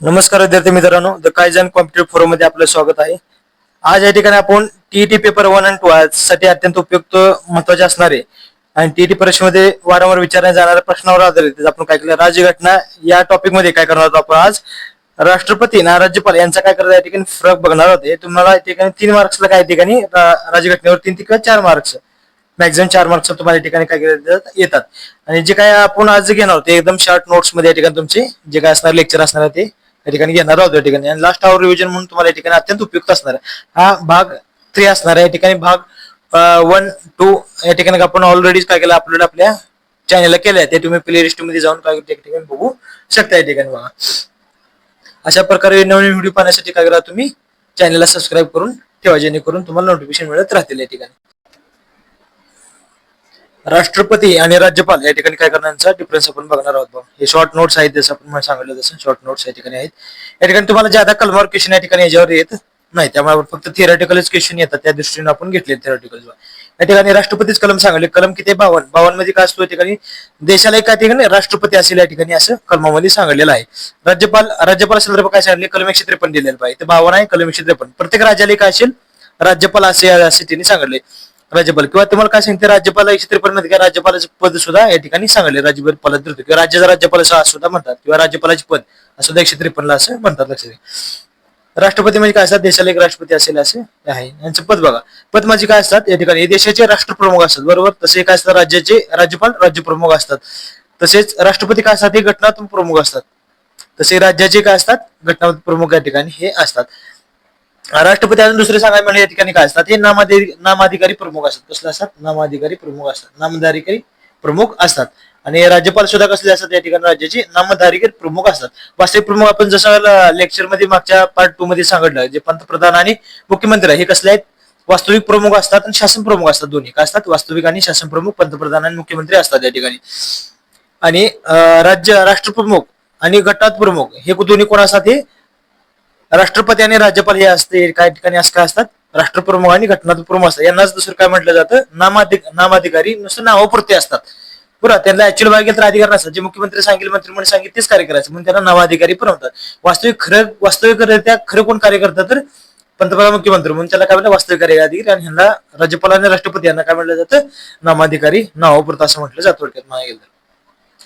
नमस्कार विद्यार्थी मित्रांनो द कायझन कॉम्पिटेटिव्ह फोरममध्ये आपलं स्वागत आहे. आज या ठिकाणी आपण TET paper one and two साठी अत्यंत उपयुक्त महत्त्वाचे असणारे आणि टीईटी परीक्षेमध्ये वारंवार विचारण्यात जाणाऱ्या प्रश्नावर आधारित आपण काय केलं? राज्यघटना या टॉपिकमध्ये काय करणार आहोत आपण आज? राष्ट्रपती ना राज्यपाल यांचा काय करत या ठिकाणी फरक बघणार होते तुम्हाला या ठिकाणी तीन मार्क्सला काय ठिकाणी राज्यघटनेवर तीन किंवा चार मार्क्स मॅक्झिमम चार मार्क्स तुम्हाला या ठिकाणी काय येतात. आणि जे काय आपण आज घेणार आहोत एकदम शॉर्ट नोट्समध्ये या ठिकाणी तुमचे जे काय असणार लेक्चर असणार आहे ते या ठिकाणी घेणार आहोत या ठिकाणी. आणि लास्ट आवर रिव्हिजन म्हणून तुम्हाला या ठिकाणी अत्यंत उपयुक्त असणार आहे. हा भाग थ्री असणार आहे. या ठिकाणी भाग वन टू या ठिकाणी आपण ऑलरेडी काय केलं अपलोड आपल्या चॅनलला केलं आहे ते तुम्ही प्लेलिस्टमध्ये जाऊन काय ठिकाणी बघू शकता या ठिकाणी बघा. अशा प्रकारे नवीन व्हिडिओ पाहण्यासाठी काय करा तुम्ही चॅनलला सबस्क्राईब करून ठेवा जेणेकरून तुम्हाला नोटिफिकेशन मिळत राहतील या ठिकाणी. राष्ट्रपती आणि राज्यपाल या ठिकाणी काय करण्याचा डिफरन्स आपण बघणार आहोत हे शॉर्ट नोट्स आहेत जसं आपण सांगितलं तसं शॉर्ट नोट्स या ठिकाणी आहेत. या ठिकाणी तुम्हाला ज्यादा कलमार क्वेश्चन या ठिकाणी याच्यावर येत नाही त्यामुळे आपण फक्त थिअरटिकलच क्वेश्चन येतात त्या दृष्टीने आपण घेतले थिअरटिकल या ठिकाणी राष्ट्रपतीच कलम सांगले कलम किती बावन बावनमध्ये काय असतो या ठिकाणी? देशाला एका ठिकाणी राष्ट्रपती असेल या ठिकाणी असं कलमामध्ये सांगितलेलं आहे. राज्यपाल राज्यपाल संदर्भ काय सांगितले? कलम एकशे त्रेपन्न दिलेलं पाहिजे बावन आहे कलम एकशे त्रेपन्न. प्रत्येक राज्याला काय असेल राज्यपाल असे असे त्यांनी सांगितले. राज्यपाल. किंवा तुम्हाला काय सांगते राज्यपाल एकशे त्रेपन्नमध्ये राज्यपालाचं पद सुद्धा या ठिकाणी सांगले. राज्यपाल पद किंवा राज्याचा राज्यपाल सुद्धा म्हणतात. किंवा राज्यपालाचे पद असं सुद्धा एकशे त्रेपन्नला असं म्हणतात. लक्षात राष्ट्रपती म्हणजे काय असतात? देशाला एक राष्ट्रपती असेल असे आहे. यांचं पद बघा. पद म्हणजे काय असतात? या ठिकाणी हे देशाचे राष्ट्रप्रमुख असतात. बरोबर? तसे काय असतात? राज्याचे राज्यपाल राज्यप्रमुख असतात. तसेच राष्ट्रपती काय असतात? हे घटनात्मक प्रमुख असतात. तसे राज्याचे काय असतात? घटनात्मक प्रमुख या ठिकाणी हे असतात. राष्ट्रपती अजून दुसरे सांगायला म्हणजे या ठिकाणी काय असतात? हे नामाधिकारी नामाधिकारी प्रमुख असतात. कसले असतात? नामाधिकारी प्रमुख असतात. नामधारिकारी प्रमुख असतात. आणि राज्यपाल सुद्धा कसले असतात या ठिकाणी? राज्याचे नामधारिकारी प्रमुख असतात. वास्तविक प्रमुख आपण जसं लेक्चरमध्ये मागच्या पार्ट टू मध्ये सांगितलं जे पंतप्रधान आणि मुख्यमंत्री आहे, हे कसले आहेत? वास्तविक प्रमुख असतात आणि शासन प्रमुख असतात. दोन्ही काय असतात? वास्तविक आणि शासन प्रमुख पंतप्रधान आणि मुख्यमंत्री असतात या ठिकाणी. आणि राज्य राष्ट्रप्रमुख आणि गटात प्रमुख हे दोन्ही कोण असतात हे? राष्ट्रपती आणि राज्यपाल हे असते काही ठिकाणी असं काय असतात? राष्ट्रप्रमुख आणि घटनाप्रमुख प्रमुख असतात. यांनाच दुसरं काय म्हटलं जातं? नामाधिक नामाधिकारी नुसतं नावापुरते असतात. बरं त्यांना ऍक्च्युअल बघायला तर अधिकार नसतात. जे मुख्यमंत्री सांगेल मंत्रिमंडळ सांगेल तेच कार्य करायचं. म्हणून त्यांना नावाधिकारी पुरवतात वास्तविक खरं वास्तविकरित्या खरं कोण कार्य करतात तर पंतप्रधान मुख्यमंत्री. म्हणून त्याला काय म्हणलं वास्तविक कार्य अधिकारी. आणि ह्यांना राज्यपाल आणि राष्ट्रपती यांना काय म्हटलं जातं? नामाधिकारी नावापुरतं असं म्हटलं जातं. थोडक्यात गेलं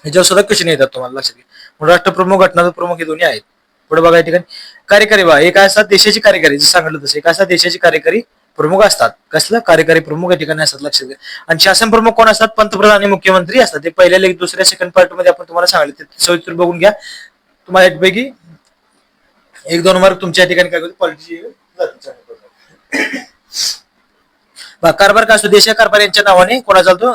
ह्याच्यावर सुद्धा क्वेश्चन येतात तुम्हाला लक्षात घ्या. म्हणून राष्ट्रप्रमुख घटनाप्रमुख प्रमुख हे दोन्ही आहेत. पुढे बघा या ठिकाणी. कार्यकारी बघा हे काय असतात? देशाची कार्यकारी जसं सांगितलं तसं. एक काय असतात? देशाची कार्यकारी प्रमुख असतात. कसलं? कार्यकारी प्रमुख या ठिकाणी असतात लक्षात घ्या. आणि शासन प्रमुख कोण असतात? पंतप्रधान आणि मुख्यमंत्री असतात. ते पहिल्या लेख दुसऱ्या सेकंड पार्टमध्ये आपण तुम्हाला सांगितलं. ते सविस्तर बघून घ्या. तुम्हाला यापैकी एक दोन मार्क तुमच्या ठिकाणी काय पॉलिटी कारभार काय असतो? देशीय कारभार यांच्या नावाने कोणा चालतो?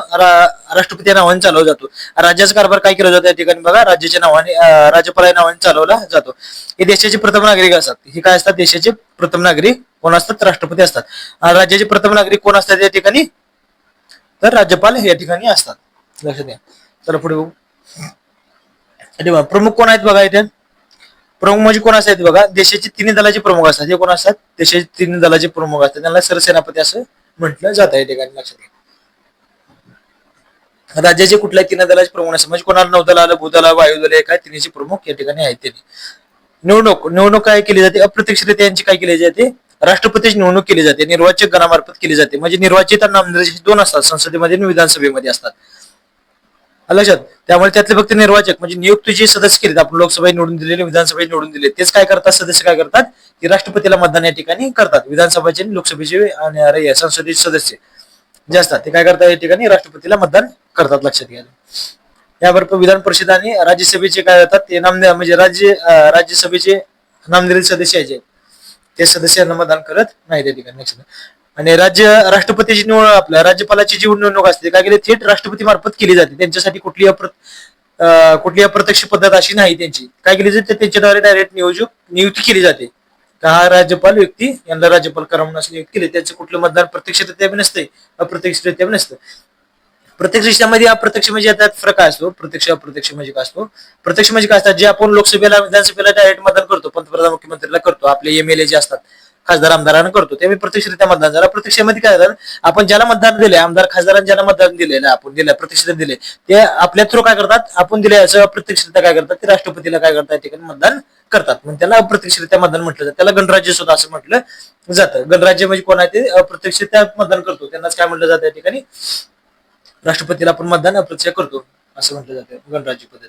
राष्ट्रपती या नावाने चालवला जातो. राज्याचा कारभार काय केला जातो या ठिकाणी बघा? राज्याच्या नावाने राज्यपाल या नावाने चालवला जातो. हे देशाचे प्रथम नागरिक असतात. हे काय असतात? देशाचे प्रथम नागरिक कोण असतात? राष्ट्रपती असतात. राज्याचे प्रथम नागरिक कोण असतात या ठिकाणी? तर राज्यपाल या ठिकाणी असतात. लक्षात घ्या. चला पुढे बघू. बघा, प्रमुख कोण आहेत बघा इथे? प्रमुख म्हणजे कोण असतात बघा? देशाचे तिन्ही दलाचे प्रमुख असतात. हे कोण असतात? देशाचे तिन्ही दलाचे प्रमुख असतात. त्यांना सरसेनापती असं म्हटलं जात आहे ठिकाणी लक्षात घ्या. राज्याचे कुठल्या तीन दलाचे प्रमुख असतात म्हणजे कोणाला नौदलाला भूदला वायुदल हे तिन्हीचे प्रमुख या ठिकाणी आहेत त्यांनी निवडणूक निवडणूक काय केली जाते? अप्रत्यक्षरित्या यांची काय केली जाते? राष्ट्रपतीची निवडणूक केली जाते. निर्वाचक गणामार्फत केली जाते. म्हणजे निर्वाचित आणि नामनिर्देशित दोन असतात. संसदेमध्ये आणि विधानसभेमध्ये असतात. लक्षात. त्यामुळे त्यातले फक्त निर्वाचक म्हणजे नियुक्त जे सदस्य केलेत आपण लोकसभा निवडून दिलेले विधानसभा निवडून दिले तेच काय करतात? सदस्य काय करतात? की राष्ट्रपतीला मतदान या ठिकाणी करतात. विधानसभेचे आणि लोकसभेचे आणि संसदेचे सदस्य जे असतात ते काय करतात या ठिकाणी? राष्ट्रपतीला मतदान करतात लक्षात घ्या. याबरोबर विधान परिषद आणि राज्यसभेचे काय होतात? ते नाम म्हणजे राज्य राज्यसभेचे नामनिर्देशित सदस्य जे ते सदस्यांना मतदान करत नाही त्या ठिकाणी लक्षात आणि राज्य राष्ट्रपतीची निवड आपल्या राज्यपालाची जी निवडणूक असते काय केली थेट राष्ट्रपती मार्फत केली जाते. त्यांच्यासाठी कुठली अप्र कुठली अप्रत्यक्ष पद्धत अशी नाही त्यांची. काय केली जाते त्यांच्याद्वारे डायरेक्ट नियोजक नियुक्ती केली जाते. का हा राज्यपाल व्यक्ती यांना राज्यपाल करा म्हणून असं नियुक्त केले त्यांचं कुठलं मतदान प्रत्यक्षरित्या बी नसते अप्रत्यक्षरित्या नसतं प्रत्यक्ष रित्यामध्ये अप्रत्यक्ष म्हणजे त्यात फरक काय असतो प्रत्यक्ष अप्रत्यक्ष म्हणजे काय असतो? प्रत्यक्ष म्हणजे काय असतात जे आपण लोकसभेला विधानसभेला डायरेक्ट मतदान करतो पंतप्रधान मुख्यमंत्रीला करतो आपले एम एल ए जे असतात. खासदार आमदारांना करतो. ते मी प्रत्यक्षरित्या मतदान झालं. प्रत्यक्षामध्ये काय झालं? आपण ज्याला मतदान दिले आमदार खासदारांना ज्याला मतदान दिलेलं आपण दिलं प्रत्यक्ष दिले ते आपल्या थ्रू काय करतात? आपण दिले असं प्रत्यक्षरित्या काय करतात? ते राष्ट्रपतीला काय करतात? या ठिकाणी मतदान करतात. मग त्याला अप्रत्यक्षरित्या मतदान म्हटलं जातं. त्याला गणराज्य सुद्धा असं म्हटलं जातं. गणराज्य म्हणजे कोण आहे ते? अप्रत्यक्षरित्या मतदान करतो. त्यांनाच काय म्हटलं जातं? या ठिकाणी राष्ट्रपतीला आपण मतदान अप्रत्यक्ष करतो असं म्हटलं जातं. गणराज्य पद्धत.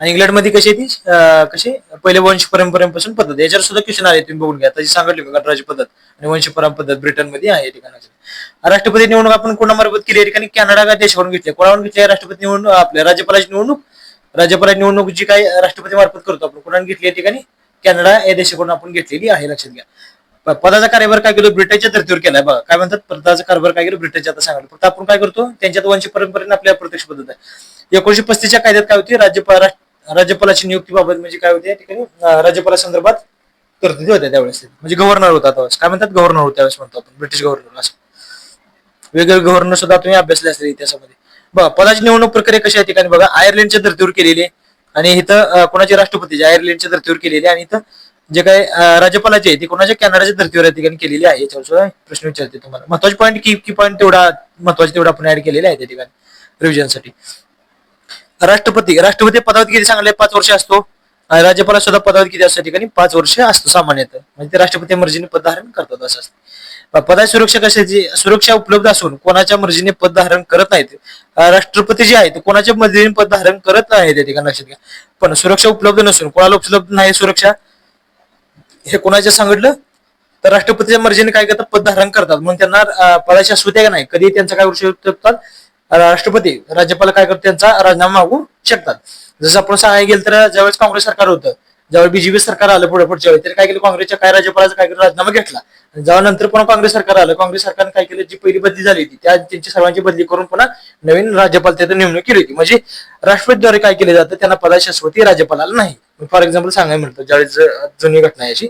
आणि इंग्लंडमध्ये कशी आहे ती? अं, कशी? पहिले वंश परंपरेपासून पद्धत. याच्यावर सुद्धा क्वेश्चन आले तुम्ही बघून घ्या. त्याची सांगितली मी गणराज्य पद्धत आणि वंश पद्धत ब्रिटनमध्ये आहे या ठिकाणी. राष्ट्रपती निवडणूक आपण कोणामार्फत केली? या ठिकाणी कॅनडा का देशाकडून घेतली? कोणाकडून घेतली? आहे राष्ट्रपती निवडणूक आपल्या राज्यपालाची निवडणूक. राज्यपालाची निवडणूक जी काही राष्ट्रपती मार्फत करतो आपण कोणाने घेतली या ठिकाणी? कॅनडा या देशाकडून आपण घेतलेली आहे लक्षात घ्या. पदाचा कार्यभार काय केलं? ब्रिटनच्या धर्तीवर केलाय. बघा काय म्हणतात? पदाचा कारभार काय केलं? ब्रिटनच्या आता सांगितलं फक्त आपण काय करतो? त्यांच्यात वंश परंपरेने आपल्या प्रत्यक्ष पद्धत आहे. एकोणीशे पस्तीसच्या कायद्यात काय होती? राज्यपाल राज्यपालाची नियुक्ती बाबत म्हणजे काय होते? या ठिकाणी अं, राज्यपालासंदर्भात तरतुदी होत्या त्यावेळेस. म्हणजे गव्हर्नर होता त्यावेळेस काय म्हणतात? गव्हर्नर होता त्यावेळेस म्हणतो आपण. ब्रिटिश गव्हर्नर असं. वेगवेगळे गव्हर्नर सुद्धा तुम्ही अभ्यासले असतील इतिहासामध्ये. बघा पदाची निवडणूक प्रक्रिया कशा आहे ठिकाणी बघा. आयर्लंडच्या धर्तीवर केलेली आणि इथं कोणाच्या राष्ट्रपतीच्या राष्ट्रपती? आयर्लंडच्या धर्तीवर केलेली आहे. आणि इथं जे काय राज्यपालाचे आहे ते कोणाच्या कॅनडाच्या धर्तीवर ठिकाणी केलेली आहे याच्यावर सुद्धा प्रश्न विचारते तुम्हाला. महत्त्वाचे पॉईंट की की पॉईंट तेवढा महत्त्वाचे तेवढा आपण ऍड केलेले आहे त्या ठिकाणी रिव्हिजनसाठी राष्ट्रपती राष्ट्रपती पदावर किती सांगले पाच वर्ष असतो? राज्यपाल राज्यपाला सुद्धा पदावर किती असतो ठिकाणी? पाच वर्ष असतो सामान्यतः. म्हणजे ते राष्ट्रपती मर्जीने पद धारण करतात असं असतं. पदा सुरक्षा कशाची? सुरक्षा उपलब्ध असून कोणाच्या मर्जीने पद धारण करत नाहीत. राष्ट्रपती जे आहेत कोणाच्या मर्जीने पद धारण करत नाही त्या ठिकाणी लक्षात घ्या. पण सुरक्षा उपलब्ध नसून कोणाला उपलब्ध नाही सुरक्षा? हे कोणाच्या सांगितलं? तर राष्ट्रपतीच्या मर्जीने काय करतात? पद धारण करतात. म्हणून त्यांना अं, पदाची आहे का नाही? कधी त्यांचा काय करू शकतात राष्ट्रपती राज्यपाल काय करतात? त्यांचा राजीनामा मागू शकतात. जसं आपण सांगायला गेलं तर ज्यावेळेस काँग्रेस सरकार होतं ज्यावेळी बीजेपी सरकार आलं पुढे पुढच्या वेळी तरी काय केलं? काँग्रेसच्या काय राज्यपालाचा काय केलं? राजीनामा घेतला. जेव्हा नंतर पुन्हा काँग्रेस सरकार आलं काँग्रेस सरकारने काय केलं? जी पहिली बदली झाली होती त्या त्यांची सर्वांची बदली करून पुन्हा नवीन राज्यपाल तिथे नेमणूक केली होती. म्हणजे राष्ट्रपतीद्वारे काय केलं जातं? त्यांना पदाची शाश्वती राज्यपालाला नाही. फॉर एक्झाम्पल सांगायला म्हणतो ज्यावेळेस जुनी घटना याची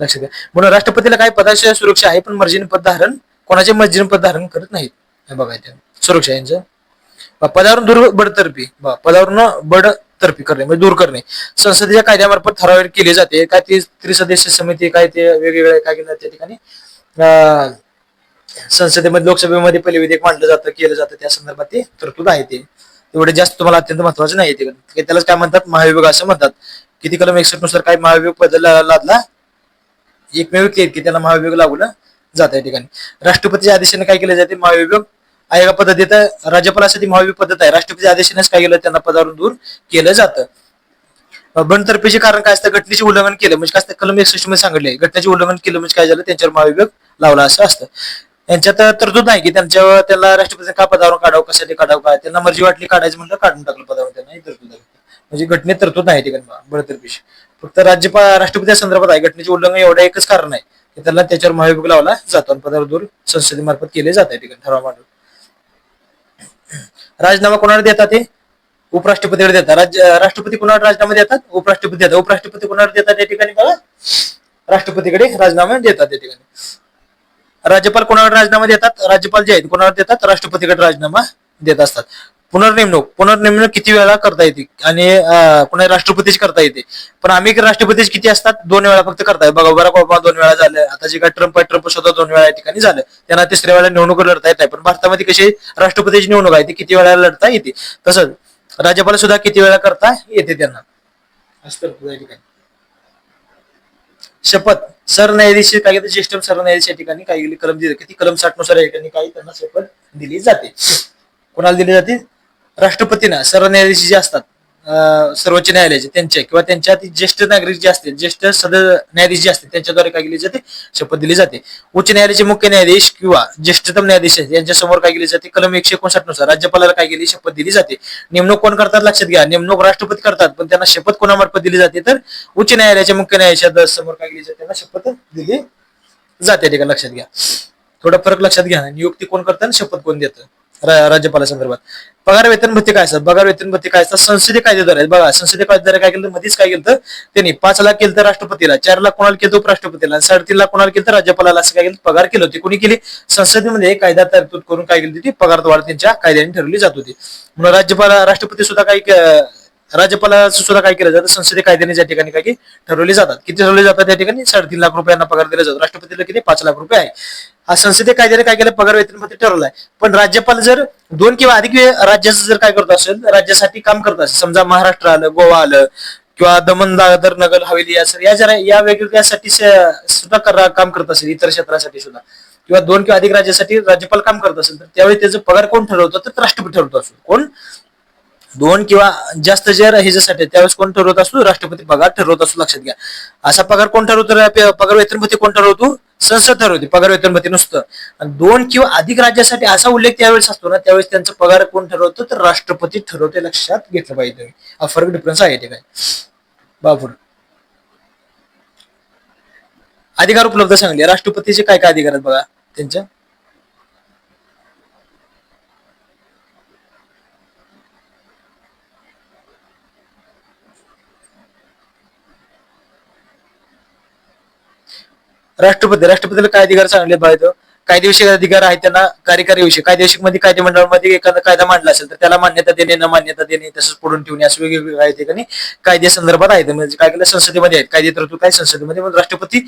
लक्षात घ्या म्हणून राष्ट्रपतीला काही पदाची सुरक्षा आहे पण मर्जीन पद धारण कोणाच्या मर्जीन पद धारण करत नाहीत. हे बघा इथे. सुरक्षा यांचं. पदावरून दूर बडतर्फी पदावरून बडतर्फी करणे म्हणजे दूर करणे. संसदेच्या कायद्यामार्फत ठराव केले जाते काय ते त्रिसदस्य समिती काय ते वेगवेगळ्या काय केलं त्या ठिकाणी संसदेमध्ये लोकसभेमध्ये पहिले विधेयक मांडलं जातं केलं जातं त्या संदर्भात ते तरतूद आहे ते. एवढे जास्त तुम्हाला अत्यंत महत्त्वाचे नाही ते. त्यालाच काय म्हणतात? महाविभाग असं म्हणतात. किती कलम? एकसष्टनुसार काय महाभियोग बदलला लादला? एकमेव केत की त्याला महाविभाग लागून जात या ठिकाणी. राष्ट्रपतीच्या आदेशाने काय केले जाते? महाविभाग आयोगा पद्धतीत राज्यपालासाठी महाभियोग पद्धत आहे. राष्ट्रपतीच्या आदेशानेच काय केलं? त्यांना पदावरून दूर केलं जातं. बंडतर्फीचे कारण काय असतं? घटनेचे उल्लंघन केलं. म्हणजे काय असतं? कलम एकसष्टमध्ये सांगितले घटनेचे उल्लंघन केलं म्हणजे काय झालं? त्यांच्यावर महाविभाग लावला असं असतं. यांच्यात तरतूद नाही की त्यांच्यावर त्याला राष्ट्रपती का पदावर काढावं कशासाठी काढावं काय? त्यांना मर्जी वाटली काढायची म्हणलं काढून टाकलं पदावर त्यांना ही तरतूद आहे. म्हणजे घटनेत तरतूद नाही ठिकाणी बळतर्फीशी फक्त राज्यपाल राष्ट्रपती संदर्भात आहे घटनेचे उल्लंघन एवढं एकच कारण आहे की त्यांना त्याच्यावर महाभियोग लावला जातो आणि पदावर दूर संसदेमार्फत केले जात आहे ठिकाणी ठराव मांडून. राजीनामा कोणाला देतात ते उपराष्ट्रपतीकडे देतात. राज्य राष्ट्रपती कोणाला राजीनामा देतात? उपराष्ट्रपती देतात. उपराष्ट्रपती कोणाला देतात या ठिकाणी बघा? राष्ट्रपतीकडे राजीनामा देतात या ठिकाणी. राज्यपाल कोणावर राजीनामा देतात? राज्यपाल जे आहेत कोणावर देतात? राष्ट्रपतीकडे राजीनामा देत असतात. पुनर्नेमणूक पुनर्नेमणूक किती वेळा करता येते? आणि पुन्हा राष्ट्रपतीच करता येते. पण आम्ही राष्ट्रपतीच किती असतात? दोन वेळा फक्त करताय बघा बराक ओबामा दोन वेळा झालं. आता जे काय ट्रम्प आहे ट्रम्प सुद्धा दोन वेळा या ठिकाणी झालं. त्यांना तिसऱ्या वेळा निवडणूक लढता येत आहे पण भारतामध्ये कशी राष्ट्रपतीची निवडणूक आहे ती किती वेळा लढता येते? तसंच राज्यपाल सुद्धा किती वेळा करता येते त्यांना? असतं या ठिकाणी. शपथ. सरन्यायाधीश काय ज्येष्ठ सरन्यायाधीश या ठिकाणी काही कलम दिली. ती कलम साठनुसार या ठिकाणी काही त्यांना शपथ दिली जाते. कोणाला दिली जाते? राष्ट्रपतींना. सरन्यायाधीश जे असतात सर्वोच्च न्यायालयाचे त्यांच्या किंवा त्यांच्या ज्येष्ठ नागरिक जे असतील ज्येष्ठ सदर न्यायाधीश जे असतील त्यांच्याद्वारे काय केली जाते? शपथ दिली जाते. उच्च न्यायालयाचे मुख्य न्यायाधीश किंवा ज्येष्ठतम न्यायाधीश यांच्या समोर काय केली जाते? कलम एकशे एकोणसाठनुसार राज्यपालाला काय केली? शपथ दिली जाते. नेमणूक कोण करतात? लक्षात घ्या. नेमणूक राष्ट्रपती करतात पण त्यांना शपथ कोणामार्फत दिली जाते? तर उच्च न्यायालयाच्या मुख्य न्यायाधीशा समोर काय केली जाते? त्यांना शपथ दिली जाते. ठिकाणी लक्षात घ्या. थोडा फरक लक्षात घ्या. नियुक्ती कोण करतात आणि शपथ कोण देतं? राज्यपालासंदर्भात राज्यपाला संदर्भात. पगार वेतन भत्ते काय असतात? पगार वेतन भत्ते काय असतात? संसदीय कायदेद्वारे आहेत. बघा संसदीय कायदेद्वारे काय केलं? मध्येच काय केलं त्यांनी पाच लाख केलं तर राष्ट्रपतीला चार लाख कोणाला केलं उपराष्ट्रपतीला साडेतीन लाख कोणाला केलं तर राज्यपालाला असं काय केलं? पगार केलं होती. कोणी केली? संसदेमध्ये कायदा तरतूद करून काय केली होती? पगार वाढ त्यांच्या कायद्याने ठरवली जात होती. म्हणून राज्यपाल राष्ट्रपती सुद्धा काही राज्यपालाचं सुद्धा काय केलं जातं? संसदीय कायद्याने ज्या ठिकाणी काय की ठरवले जातात. किती ठरवले जातात त्या ठिकाणी? साडेतीन लाख रुपयांना पगार दिला जातो. राष्ट्रपतीला किती? पाच लाख रुपये आहे. हा संसदीय कायद्याने काय केलं? पगार वेतनमध्ये ठरवलाय. पण राज्यपाल जर दोन किंवा अधिक राज्याचं जर काय करत असेल राज्यासाठी काम करत असेल समजा महाराष्ट्र आलं गोवा आलं किंवा दमन दादर नगर हवेली या या जरा या वेगवेगळ्यासाठी सुद्धा काम करत असेल इतर क्षेत्रासाठी सुद्धा. किंवा दोन किंवा अधिक राज्यासाठी राज्यपाल काम करत असेल तर त्यावेळी त्याचं पगार कोण ठरवतो? तर राष्ट्रपती ठरवतो असतो कोण? दोन किंवा जास्त जे ह्याच्यासाठी त्यावेळेस कोण ठरवत असतो राष्ट्रपती पगार ठरवत असतो लक्षात घ्या. असा पगार कोण ठरवतो? पगार वेतनपती कोण ठरवतो? संसद ठरवते पगार वेतनपती नुसतं. दोन किंवा अधिक राज्यासाठी असा उल्लेख त्यावेळेस असतो ना त्यावेळेस त्यांचा पगार कोण ठरवतो? तर राष्ट्रपती ठरवते लक्षात घेतलं पाहिजे. हा फरक डिफरन्स आहे ते काय बापूर अधिकार उपलब्ध सांगले. राष्ट्रपतीचे काय काय अधिकार आहेत बघा? त्यांच्या राष्ट्रपती राष्ट्रपतीला काय अधिकार सांगले पाहिजे कायदेविषयक अधिकार आहेत त्यांना कार्यकारी विषय कायदेविषयकमध्ये कायदे मंडळामध्ये एखादा कायदा मांडला असेल तर त्याला मान्यता देणे न मान्यता देणे तसंच पडून ठेवणे असं वेगवेगळे आहे ठिकाणी कायदे संदर्भात आहेत. म्हणजे काय केलं? संसदेमध्ये आहेत. कायदे तरतूद काय? संसदेमध्ये. मग राष्ट्रपती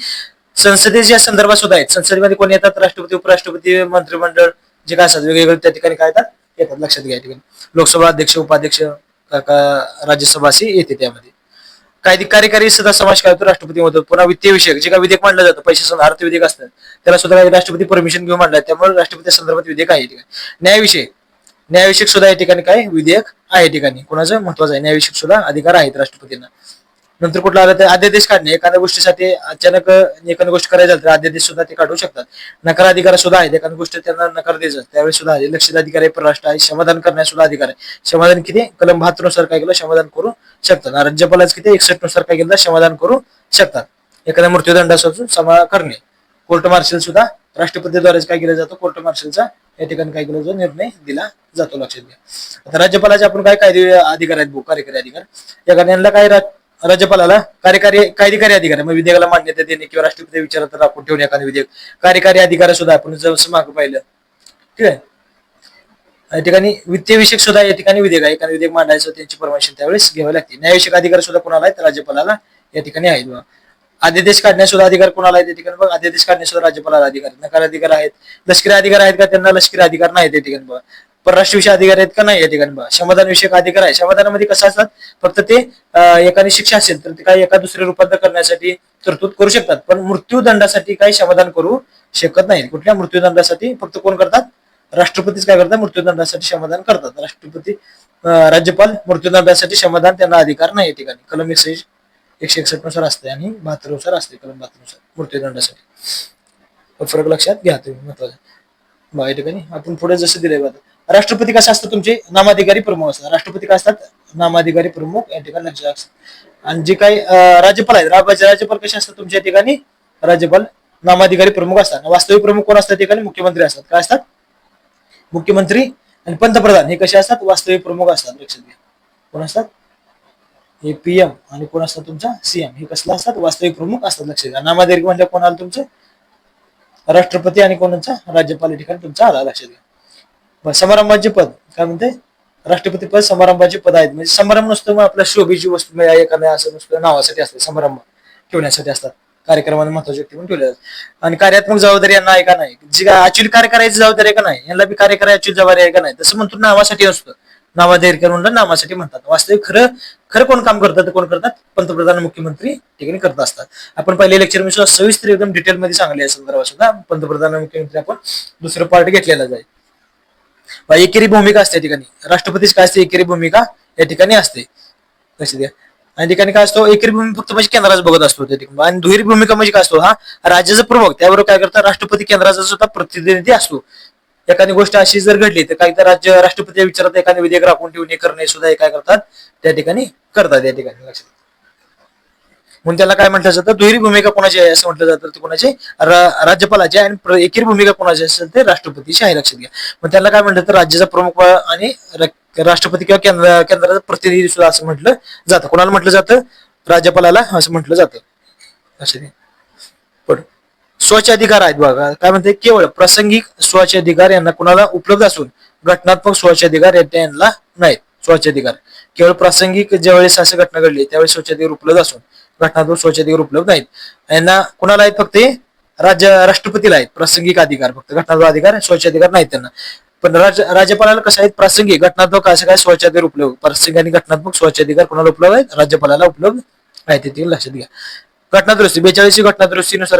संसदेच्या संदर्भात सुद्धा आहेत. संसदेमध्ये कोण येतात? राष्ट्रपती उपराष्ट्रपती मंत्रिमंडळ जे काय असतात वेगवेगळे त्या ठिकाणी काय येतात? येतात. लक्षात घ्या ठिकाणी. लोकसभा अध्यक्ष उपाध्यक्ष का- राज्यसभा असे येते त्यामध्ये. कायदे कार्यकारी सदा समावेश करतो राष्ट्रपती होतो पुन्हा वित्तीय विषयक जे काही विधेयक मांडलं जातं पैसे अर्थ विधेयक असतात त्याला सुद्धा राष्ट्रपती परमिशन घेऊन मांडलं त्यामुळे राष्ट्रपती संदर्भात विधेयक आहे न्यायविषयक ठिकाणी न्यायविषयक सुद्धा या ठिकाणी काय? विधेयक आहे या ठिकाणी. कोणाचं? महत्वाचं आहे. न्यायविषयक सुद्धा अधिकार आहेत राष्ट्रपतींना. नंतर कुठला आलं तर अध्यादेश काढणे एखाद्या गोष्टीसाठी अचानक एखादी गोष्ट करायची झाली तर अध्यादेश सुद्धा ते काढू शकतात. नकार अधिकार सुद्धा आहेत. एखादी गोष्ट त्यांना नकार द्यायचा त्यावेळेस सुद्धा आहे. लक्षित अधिकार आहे परराष्ट्र आहे. समाधान करण्यास सुद्धा अधिकार आहे. समाधान किती? कलम बहात्तरनुसार काय केलं? समाधान करू शकतात. आणि राज्यपालाच किती? एकसष्टनुसार काय केलं? समाधान करू शकतात. एखाद्या मृत्यूदंडापासून समा करणे. कोर्ट मार्शल सुद्धा राष्ट्रपतीद्वारेच काय केलं जातं? कोर्ट मार्शलचा या ठिकाणी काय केलं जातो? निर्णय दिला जातो. लक्षात घ्या. आता राज्यपालाचे आपण काय कायदे अधिकार आहेत? भू कार्यकारी अधिकार. या कारणाला काय रा- राज्यपालाला कार्यकारी कायदेकारी अधिकार मग विधेयकाला मान्यता देणे किंवा राष्ट्रपती विचारात राखून ठेवणे एखादं विधेयक. कार्यकारी अधिकार सुद्धा आपण जसं मागं पाहिलं ठीक आहे? या ठिकाणी वित्तीय विषयक सुद्धा या ठिकाणी विधेयक आहे. कारण विधेयक मांडायचं त्यांची परमिशन त्यावेळेस घ्यावी लागते. न्यायविषयक अधिकार सुद्धा कोणाला आहेत? राज्यपालाला या ठिकाणी आहेत बघा. अध्यादेश काढण्यास सुद्धा अधिकार कोणाला आहे त्या ठिकाणी? बघा अध्यादेश काढण्यास सुद्धा राज्यपालाला अधिकार नकार अधिकार आहेत. लष्करी अधिकार आहेत का? त्यांना लष्करी अधिकार नाही त्या ठिकाणी बघा. परराष्ट्र विषय अधिकार आहेत का नाही या ठिकाणी? समाधान विषयक अधिकार आहे. समाधानामध्ये कसं असतात? फक्त ते एकाने शिक्षा असेल तर ते काही एका दुसरे रूपांतर करण्यासाठी तरतूद करू शकतात. पण मृत्यूदंडासाठी काही समाधान करू शकत नाही कुठल्या मृत्यूदंडासाठी? फक्त कोण करतात? राष्ट्रपतीच काय करतात? मृत्यूदंडासाठी समाधान करतात. राष्ट्रपती राज्यपाल मृत्यूदंडासाठी समाधान त्यांना अधिकार नाही या ठिकाणी. कलम एकशे एकशे एकसष्टनुसार असते आणि बहात्तरनुसार असते कलम बहात्तरनुसार मृत्यूदंडासाठी फरक लक्षात घ्या तुम्ही महत्वाचं बघा या ठिकाणी आपण पुढे जसं दिलंय बघा. राष्ट्रपती कसं असतं तुमचे? नामाधिकारी प्रमुख असतात. राष्ट्रपती काय असतात? नामाधिकारी प्रमुख या ठिकाणी लक्षात असतात आणि जे काही राज्यपाल आहेत राज्य- राज्यपाल कसे असतात तुमच्या या ठिकाणी? राज्यपाल नामाधिकारी प्रमुख असतात. वास्तविक प्रमुख कोण असतात ठिकाणी? मुख्यमंत्री असतात. काय असतात? मुख्यमंत्री आणि पंतप्रधान हे कसे असतात? वास्तविक प्रमुख असतात. लक्षात घ्या. कोण असतात? हे पीएम आणि कोण असतात तुमचा सीएम हे कसला असतात? वास्तविक प्रमुख असतात. लक्षात घ्या. नामाधिकारी म्हणजे कोण आलं तुमचं? राष्ट्रपती आणि कोणाचा राज्यपाल या ठिकाणी तुमचा आला. लक्षात घ्या. समारंभाचे पद काय म्हणते? राष्ट्रपती पद समारंभाचे पद आहेत. म्हणजे समारंभ नसतो मग आपल्या शोभेची वस्तू एखाद्या असं नुसतं नावासाठी असते समारंभ ठेवण्यासाठी असतात. कार्यक्रमामध्ये महत्वाची व्यक्ती म्हणून ठेवले जातात. आणि कार्यात्मक जबाबदारी यांना आहे का नाही? जी अचूल कार्य करायची जबाबदारी आहे का नाही? यांना बी कार्य करायची जबाबदारी आहे का नाही? तसं म्हणतो नावासाठी असतं नावाधिकारी करून नावासाठी म्हणतात. वास्तविक खरं खरं कोण काम करतात कोण करतात? पंतप्रधान मुख्यमंत्री ठिकाणी करत असतात. आपण पहिले लेक्चर मी सुद्धा सविस्तर एकदम डिटेल मध्ये सांगले या संदर्भात सुद्धा. पंतप्रधान मुख्यमंत्री आपण दुसरं पार्ट घेतलेला जाईल एकेरी भूमिका असते या ठिकाणी. राष्ट्रपतीच काय असते एकेरी भूमिका या ठिकाणी असते. लक्ष द्या. आणि ठिकाणी काय असतो एकेरी भूमिका फक्त म्हणजे केंद्राचा बघत असतो त्या ठिकाणी. आणि दुहेरी भूमिका म्हणजे काय असतो हा राज्याचा प्रमुख त्याबरोबर काय करतात राष्ट्रपती केंद्राचा सुद्धा प्रतिनिधी असतो. एखादी गोष्ट अशी जर घडली तर काही तर राज्य राष्ट्रपती विचारात एखादी विधेयक राखून ठेवणे करणे सुद्धा हे काय करतात त्या ठिकाणी करतात या ठिकाणी. लक्षात म्हणून त्याला काय म्हटलं जातं? दुहेरी भूमिका कोणाची आहे असं म्हटलं जातं? ते कोणाची? राज्यपालाची आणि प्र- एकेरी भूमिका कोणाची असेल ते राष्ट्रपतीची आहे लक्षात घ्या. मग त्याला काय म्हटलं तर राज्याचा प्रमुख आणि राष्ट्रपती किंवा केंद्र केंद्राचा प्रतिनिधी सुद्धा असं म्हटलं जातं. कोणाला म्हटलं जातं? राज्यपालाला असं म्हटलं जातं. लक्षात घ्या. पण स्वच्छ अधिकार आहेत बघा. काय म्हणते? केवळ प्रासंगिक स्वच्छ अधिकार यांना कुणाला उपलब्ध असून घटनात्मक स्वच्छ अधिकार यांना नाहीत. स्वच्छ अधिकार. केवळ प्रासंगिक ज्यावेळेस असं घटना घडली त्यावेळेस अधिकार उपलब्ध असून घटनादूर शौचाधिकार उपलब्ध नाहीत. यांना कुणाला आहेत फक्त राज्य राष्ट्रपतीला आहेत प्रासंगिक अधिकार फक्त घटनात्मक अधिकार शौचाधिकार नाहीत त्यांना. पण राज राज्यपालाला कसं आहेत प्रासंगिक घटनात्मक असं काय स्वच्छाधिकार उपलब्ध प्रासंगिक आणि घटनात्मक स्वच्छाधिकार कोणाला उपलब्ध आहेत राज्यपालाला उपलब्ध आहेत ते लक्षात घ्या. घटनादुरुस्ती बेचाळीसशे घटना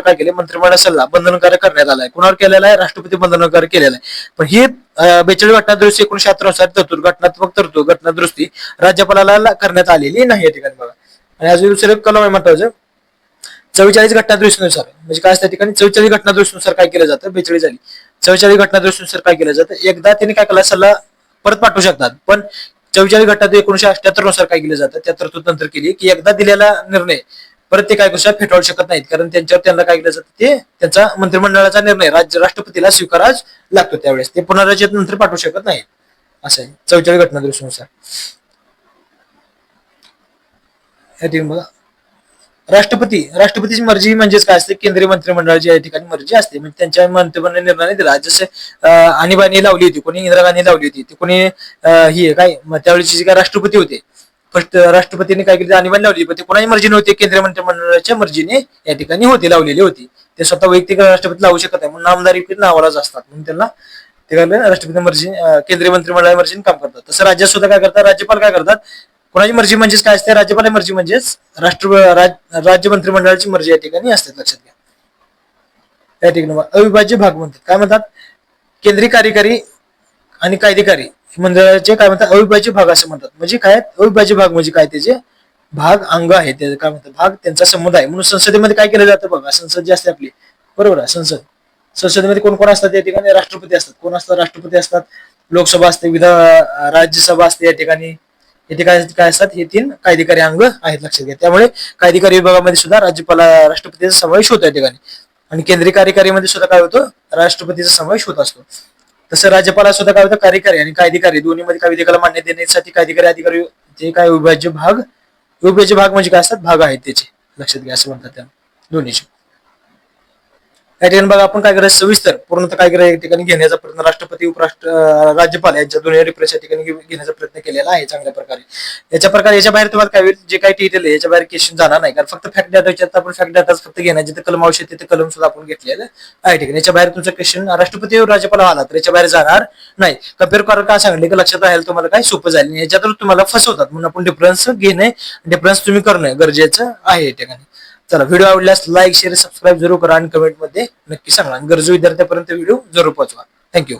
काय केले मंत्रिमंडळ सल्ला बंधनकारक करण्यात आलाय. कुणावर केलेला आहे राष्ट्रपती बंधनकारक केलेला आहे. पण ही बेचाळीस घटनादुरुस्ती एकोणीशे नुसार तरतूद घटनात्मक तरतूद घटनादुरुस्ती राज्यपालाला करण्यात आलेली नाही या ठिकाणी बघा. आणि अजून दुसरं एक कलम आहे महत्वाचं. चव्वेचाळीस घटना दुरुस्तीनुसार म्हणजे काय असतं त्या ठिकाणी चव्वेचाळीस घटना दुरुस्तीनुसार काय केलं जातं? बेचाळीस झाली. चव्वेचाळीस घटना दुरुस्तीनुसार काय केलं जातं? एकदा त्यांनी काय केला सल्ला परत पाठवू शकतात. पण चव्वेचाळीस घटना एकोणीशे अठ्याहत्तरनुसार काय केलं जातं त्या तरतूद नंतर केली की एकदा दिलेला निर्णय परत ते काय करू शकतात? फेटाळू शकत नाहीत. कारण त्यांच्यावर त्यांना काय केलं जातं ते त्यांचा मंत्रिमंडळाचा निर्णय राज्य राष्ट्रपतीला स्वीकाराच लागतो त्यावेळेस. ते पुनर्रचित नंतर पाठवू शकत नाहीत. असं आहे. चव्वेचाळीस घटना दुरुस्तीनुसार या ठिकाणी बघा राष्ट्रपती राष्ट्रपतीची मर्जी म्हणजेच काय असते? केंद्रीय मंत्रिमंडळाची या ठिकाणी मर्जी असते. म्हणजे त्यांच्या मंत्रिमंडळ निर्णय दिला. जसे आणीबाणी लावली होती कोणी इंदिरा गांधी लावली होती ते कोणी ही काय? त्यावेळेची जे काय राष्ट्रपती होते. फर्स्ट राष्ट्रपतीने काय केली? आणीबाणी लावली पण ते कोणाची मर्जी नव्हती? केंद्रीय मंत्रिमंडळाच्या मर्जीने या ठिकाणी होती लावलेली होती. ते स्वतः वैयक्तिक राष्ट्रपती लावू शकत नाही म्हणून नामदारी नावालाच असतात. म्हणून त्यांना ते काय राष्ट्रपती मर्जी केंद्रीय मंत्रिमंडळाच्या मर्जीने काम करतात. तसं राज्यात सुद्धा काय करतात? राज्यपाल काय करतात? कोणाची मर्जी म्हणजेच काय असते? राज्यपाल मर्जी म्हणजेच राष्ट्र राज- राज्य मंत्रिमंडळाची मर्जी या ठिकाणी असते लक्षात घ्या. या ठिकाणी अविभाज्य भाग म्हणतात. काय म्हणतात? केंद्रीय कार्यकारी आणि कायदेकारी मंडळाचे काय म्हणतात? अविभाज्य भाग असं म्हणतात. म्हणजे काय? अविभाज्य भाग म्हणजे काय? त्याचे भाग अंग आहे. त्याचे काय म्हणतात? भाग त्यांचा समुदाय. म्हणून संसदेमध्ये काय केलं जातं बघा? संसद जी असते आपली. बरोबर आहे संसद. संसदेमध्ये कोण कोण असतात या ठिकाणी? राष्ट्रपती असतात. कोण असतात? राष्ट्रपती असतात. लोकसभा असते विधान राज्यसभा असते या ठिकाणी. येथे काय काय असतात? हे तीन कायदेकारी अंग आहेत लक्षात घ्या. त्यामुळे कायदेकारी विभागामध्ये सुद्धा राज्यपाला राष्ट्रपतीचा समावेश होतो या ठिकाणी. आणि केंद्रीय कार्यकारीमध्ये सुद्धा काय होतं? राष्ट्रपतीचा समावेश होत असतो. तसं राज्यपाला सुद्धा काय होतं? कार्यकारी आणि कायदेकारी. दोन्हीमध्ये काय विधेयकाला मान्य देण्यासाठी कायदेकारी अधिकारी जे काय विभाज्य भाग विभाज्य भाग म्हणजे काय असतात? भाग आहेत त्याचे. लक्षात घ्या असं म्हणतात त्या दोन्हीचे. या ठिकाणी बघा आपण काय करायचं? सविस्तर पूर्णतः काय करायचं? या ठिकाणी घेण्याचा प्रयत्न राष्ट्रपती उपराष्ट्र राज्यपाल यांच्या दोन्ही रिप्रेस या ठिकाणी घेण्याचा प्रयत्न केलेला आहे चांगल्या प्रकारे. याच्या प्रकारे याच्या बाहेर तुम्हाला काय होईल? जे काही डिटेल आहे याच्या बाहेर क्वेश्चन जाणार नाही. कारण फक्त फॅक्ट डाटा आपण फॅक्ट डाटाच फक्त घेण्याचे जिथे कलम आवश्यक आहे, तिथे कलम सुद्धा आपण घेतलेलं आहे. ठिकाणी याच्या बाहेर तुमचं क्वेश्चन राष्ट्रपती राज्यपाल आला तर याच्या बाहेर जाणार नाही. कंपेअर करून काय सांगितले की लक्षात राहायला तुम्हाला काय सोपं जाईल आणि याच्यातून तुम्हाला फसवतात. म्हणून आपण डिफरन्स घेणे डिफरन्स तुम्ही करणं गरजेचं आहे या ठिकाणी. चला व्हिडिओ आवडल्यास लाईक शेअर सबस्क्राईब जरूर करा आणि कमेंटमध्ये नक्की सांगा. गरजू विद्यार्थ्यापर्यंत व्हिडिओ जरूर पोहोचवा. थँक्यू